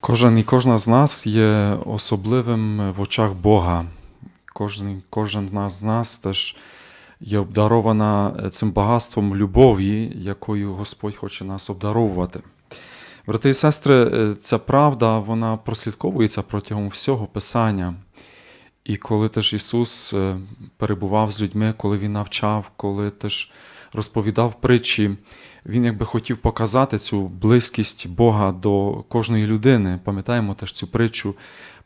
Кожен і кожна з нас є особливим в очах Бога. Кожен, кожен з нас теж є обдарована цим багатством любові, якою Господь хоче нас обдаровувати. Брати і сестри, ця правда вона прослідковується протягом всього Писання. І коли теж Ісус е, перебував з людьми, коли Він навчав, коли теж розповідав притчі, Він якби хотів показати цю близькість Бога до кожної людини. Пам'ятаємо теж цю притчу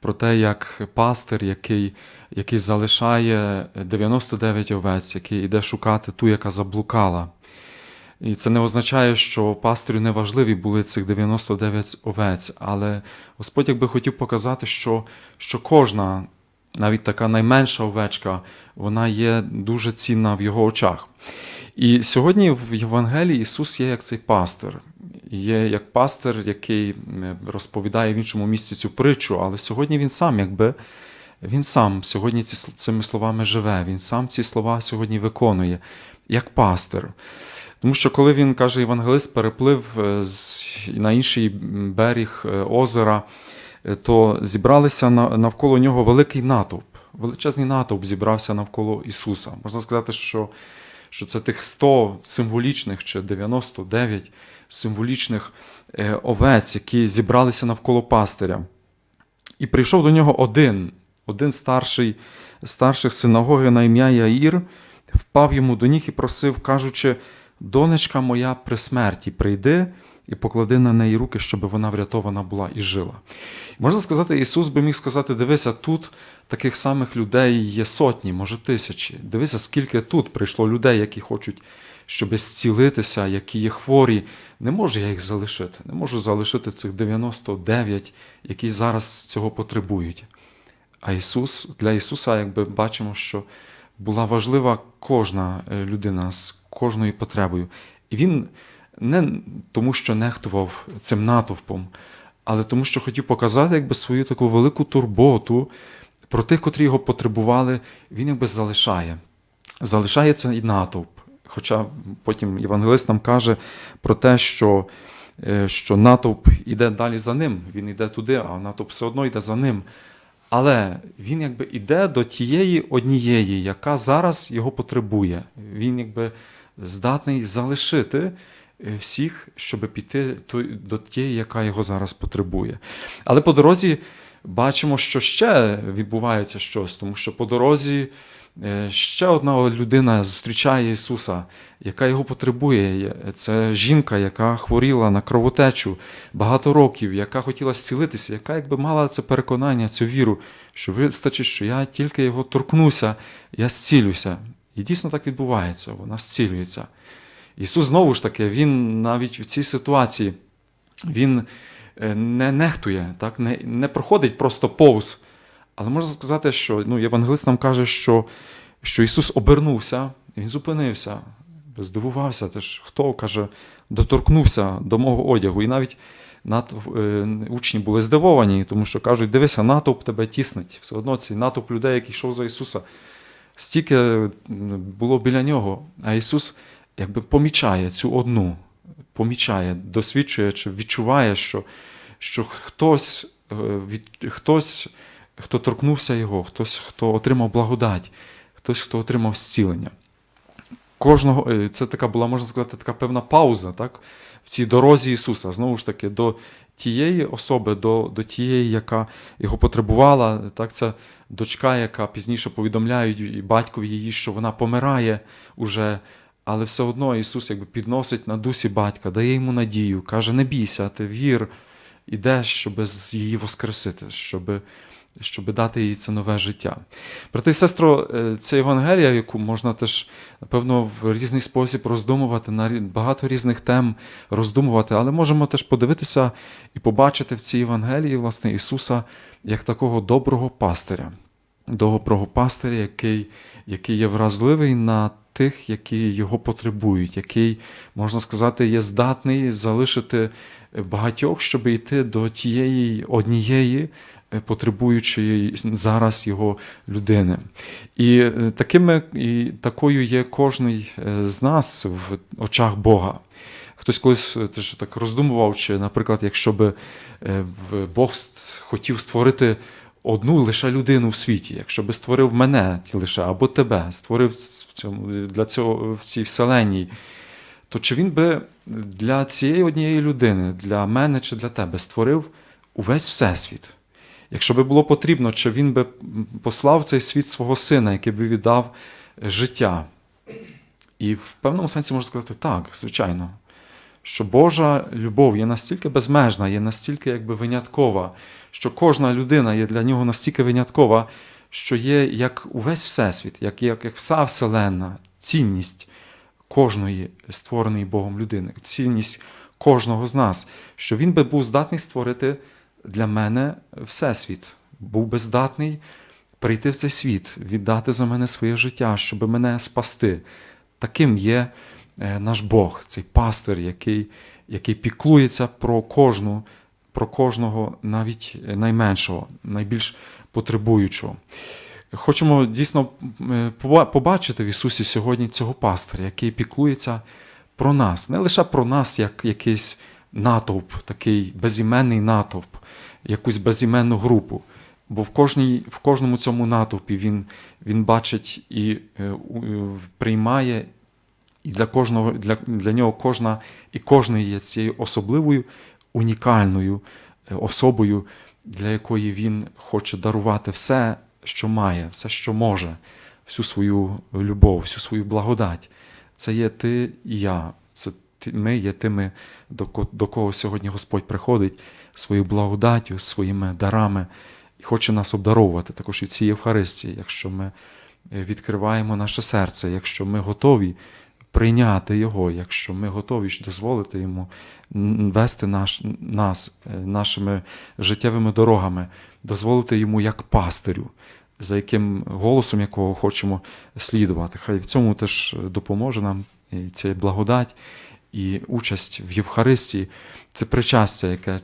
про те, як пастир, який, який залишає 99 овець, який йде шукати ту, яка заблукала. І це не означає, що пастирю не важливі були цих 99 овець, але Господь якби хотів показати, що, що кожна, навіть така найменша овечка, вона є дуже цінна в його очах. І сьогодні в Євангелії Ісус є як цей пастир, є як пастир, який розповідає в іншому місці цю притчу, але сьогодні він сам, якби він сам сьогодні ці, цими словами живе, він сам ці слова сьогодні виконує, як пастир. Тому що коли він каже, Євангелист переплив з, на інший берег озера, то зібралися навколо нього великий натовп. Величезний натовп зібрався навколо Ісуса. Можна сказати, що що це тих 100 символічних чи 99 символічних овець, які зібралися навколо пастиря. І прийшов до нього один, один старший, старших синагоги на ім'я Яїр, впав йому до ніг і просив, кажучи, донечка моя при смерті, прийди і поклади на неї руки, щоб вона врятована була і жила. Можна сказати, Ісус би міг сказати: дивися, тут таких самих людей є сотні, може тисячі. Дивися, скільки тут прийшло людей, які хочуть, щоб зцілитися, які є хворі. Не можу я їх залишити. Не можу залишити цих 99, які зараз цього потребують. А Ісус, для Ісуса, якби бачимо, що була важлива кожна людина з кожною потребою. І Він не тому, що нехтував цим натовпом, але тому, що хотів показати якби, свою таку велику турботу про тих, котрі його потребували, він якби залишає. Залишає цей натовп. Хоча потім євангелист нам каже про те, що що натовп йде далі за ним, він йде туди, а натовп все одно йде за ним. Але він якби йде до тієї однієї, яка зараз його потребує. Він якби здатний залишити всіх, щоб піти до тієї, яка його зараз потребує. Але по дорозі бачимо, що ще відбувається щось, тому що по дорозі ще одна людина зустрічає Ісуса, яка його потребує. Це жінка, яка хворіла на кровотечу багато років, яка хотіла зцілитися, яка якби мала це переконання, цю віру, що вистачить, що я тільки його торкнуся, я зцілюся. І дійсно так відбувається, вона зцілюється. Ісус знову ж таки, Він навіть в цій ситуації Він не нехтує, так? не не проходить просто повз. Але можна сказати, що ну, євангелист нам каже, що що Ісус обернувся, Він зупинився, здивувався, теж, хто каже, доторкнувся до мого одягу. І навіть натовп, е, учні були здивовані, тому що кажуть, дивися, натовп тебе тіснить. Все одно цей натовп людей, який йшов за Ісуса, стільки було біля нього. А Ісус якби помічає цю одну, помічає, досвідчує чи відчуває, що що хтось, від, хтось, хто торкнувся його, хтось, хто отримав благодать, хтось, хто отримав зцілення. Кожного, Це така була, можна сказати, така певна пауза так, в цій дорозі Ісуса, знову ж таки, до тієї особи, до до тієї, яка його потребувала. Так, Це дочка, яка пізніше повідомляють батькові її, що вона помирає уже. Але все одно Ісус якби підносить на дусі батька, дає йому надію, каже: не бійся, ти вір, ідеш, щоб її воскресити, щоб щоб дати їй це нове життя. Брати і сестро, це Євангелія, яку можна теж, напевно, в різний спосіб роздумувати, на багато різних тем роздумувати, але можемо теж подивитися і побачити в цій Євангелії власне, Ісуса як такого доброго пастиря, доброго пастиря, який, який є вразливий на тих, які його потребують, який, можна сказати, є здатний залишити багатьох, щоб йти до тієї однієї, потребуючої зараз його людини. І такими, і такою є кожний з нас в очах Бога. Хтось колись е, теж так роздумував, чи, наприклад, якщо би е, Бог хотів створити одну лише людину в світі, якщо би створив мене лише або тебе, створив в цьому для цього в цій вселеній, то чи він би для цієї однієї людини, для мене чи для тебе створив увесь всесвіт? Якщо би було потрібно, чи він би послав цей світ свого сина, який би віддав життя? І в певному сенсі можна сказати так, звичайно, що Божа любов є настільки безмежна, є настільки якби виняткова, що кожна людина є для нього настільки виняткова, що є як увесь всесвіт, як, як, як вся вселенна, цінність кожної створеної Богом людини, цінність кожного з нас, що він би був здатний створити для мене всесвіт, був би здатний прийти в цей світ, віддати за мене своє життя, щоб мене спасти. Таким є наш Бог, цей пастир, який, який піклується про кожну, про кожного, навіть найменшого, найбільш потребуючого. Хочемо дійсно е, побачити в Ісусі сьогодні цього пастиря, який піклується про нас, не лише про нас, як якийсь натовп, такий безіменний натовп, якусь безіменну групу. Бо в, кожній, в кожному цьому натовпі він, він бачить і е, е, приймає, і для, кожного, для, для нього кожна і кожний є цією особливою, унікальною е, особою, для якої він хоче дарувати все, що має, все, що може, всю свою любов, всю свою благодать. Це є ти і я. Це ми є тими, до, кого сьогодні Господь приходить своєю благодаттю, своїми дарами і хоче нас обдаровувати також і в цій Євхаристії, якщо ми е, відкриваємо наше серце, якщо ми готові прийняти Його, якщо ми готові дозволити Йому вести наш, нас е, нашими життєвими дорогами, дозволити йому як пастирю, за яким голосом якого хочемо слідувати. Хай в цьому теж допоможе нам ця благодать і участь в Євхаристії, це причастя, яке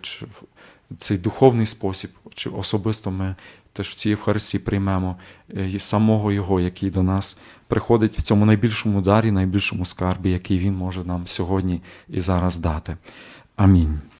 цей духовний спосіб, чи особисто ми теж в цій Євхаристії приймемо е, самого Його, який до нас приходить в цьому найбільшому дарі, найбільшому скарбі, який Він може нам сьогодні і зараз дати. Амінь.